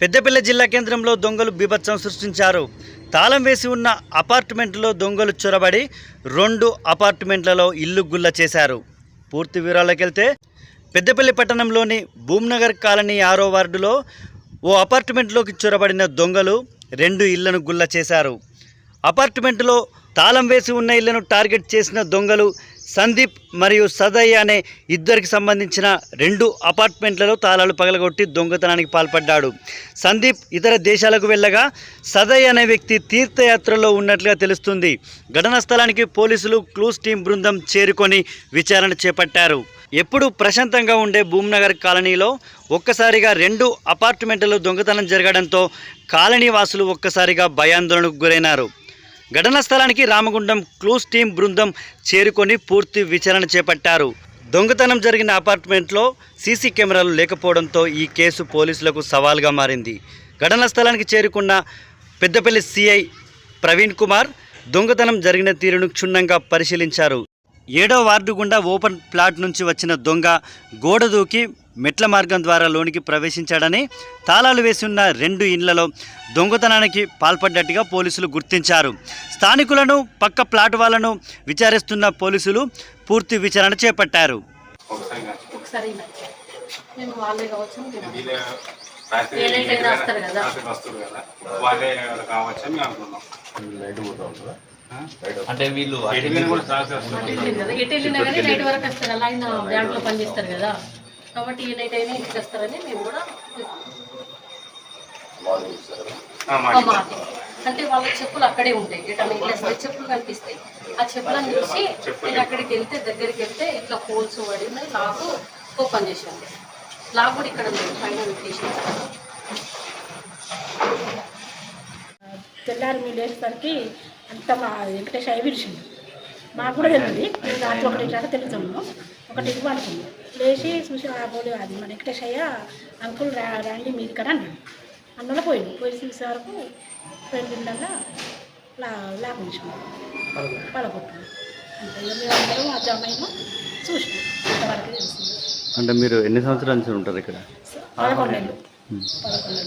పెద్దపల్లి జిల్లా కేంద్రంలో దొంగలు బీభత్సం సృష్టించారు. తాళం వేసి ఉన్న అపార్ట్మెంట్లో దొంగలు చొరబడి రెండు అపార్ట్మెంట్లలో ఇల్లు గుల్ల చేశారు. పూర్తి వివరాలకు వెళ్తే పెద్దపల్లి పట్టణంలోని భూమ్నగర్ కాలనీ ఆరో వార్డులో ఓ అపార్ట్మెంట్లోకి చొరబడిన దొంగలు రెండు ఇళ్ళను గుల్ల చేశారు. అపార్ట్మెంట్లో తాళం వేసి ఉన్న ఇళ్ళను టార్గెట్ చేసిన దొంగలు సందీప్ మరియు సదయ్య అనే ఇద్దరికి సంబంధించిన రెండు అపార్ట్మెంట్లలో తాళాలు పగలగొట్టి దొంగతనానికి పాల్పడ్డాడు. సందీప్ ఇతర దేశాలకు వెళ్ళగా సదయ్య అనే వ్యక్తి తీర్థయాత్రలో ఉన్నట్లుగా తెలుస్తుంది. ఘటనా స్థలానికి పోలీసులు క్లూస్ టీం బృందం చేరుకొని విచారణ చేపట్టారు. ఎప్పుడు ప్రశాంతంగా ఉండే భూమ్నగర్ కాలనీలో ఒక్కసారిగా రెండు అపార్ట్మెంట్లలో దొంగతనం జరగడంతో కాలనీ వాసులు ఒక్కసారిగా భయాందోళనకు గురైనారు. ఘటనా స్థలానికి రామగుండం క్లూస్ టీం బృందం చేరుకొని పూర్తి విచారణ చేపట్టారు. దొంగతనం జరిగిన అపార్ట్మెంట్లో సీసీ కెమెరాలు లేకపోవడంతో ఈ కేసు పోలీసులకు సవాల్గా మారింది. ఘటనా స్థలానికి చేరుకున్న పెద్దపల్లి సిఐ ప్రవీణ్ కుమార్ దొంగతనం జరిగిన తీరును క్షుణ్ణంగా పరిశీలించారు. ఏడో వార్డు గుండా ఓపెన్ ప్లాట్ నుంచి వచ్చిన దొంగ గోడ దూకి మెట్ల మార్గం ద్వారా లోనికి ప్రవేశించాడని తాళాలు వేసి ఉన్న రెండు ఇండ్లలో దొంగతనానికి పాల్పడ్డట్టుగా పోలీసులు గుర్తించారు. స్థానికులను పక్క ప్లాట్ వాళ్ళను విచారిస్తున్న పోలీసులు పూర్తి విచారణ చేపట్టారు. అంటే వీళ్ళు ఎటు వెళ్ళినా కానీ నైట్ వరకు వస్తారు అలా ఆయన బ్యాంక్లో పనిచేస్తారు కదా. కాబట్టి ఈ నైట్ అయినా ఇంటికి వస్తారని మేము కూడా అంటే వాళ్ళ చెప్పులు అక్కడే ఉంటాయి. ఇట్లా చెప్పులు కనిపిస్తాయి. ఆ చెప్పులను చూసి నేను అక్కడికి వెళ్తే దగ్గరికి వెళ్తే ఇట్లా హోల్స్ పడి ఉన్నాయి లాక్ ఓపెన్ చేసాను లాక్ కూడా ఇక్కడ ఉంది. పైన పెట్టేసి. తెల్లారి మీరు లేచేసరికి అంత మా వెంకటేష్ అయ్యి పిలిచిండు. మాకు కూడా తెలియదు రాత్రి ఒకటి దాకా తెలుగుతాము ఒకటికి పడుతుంది లేచి చూసి ఆ పోలీ అది మన వెంకటేష్ అయ్య అంకుల్ రా రండి మీది కదా అన్నాడు. అన్నలో పోయింది. పోయి చూసే వరకు రెండున్నర లా లాభ ఉంచుకున్నాం పడగొట్టాం అంతే. ఇక మేము అందరం ఆ జమైనా చూసినాం. అంతవరకు తెలిసింది అంటే మీరు ఎన్ని సంవత్సరాల నుంచి ఉంటారు ఇక్కడ? పదకొండు పదకొండు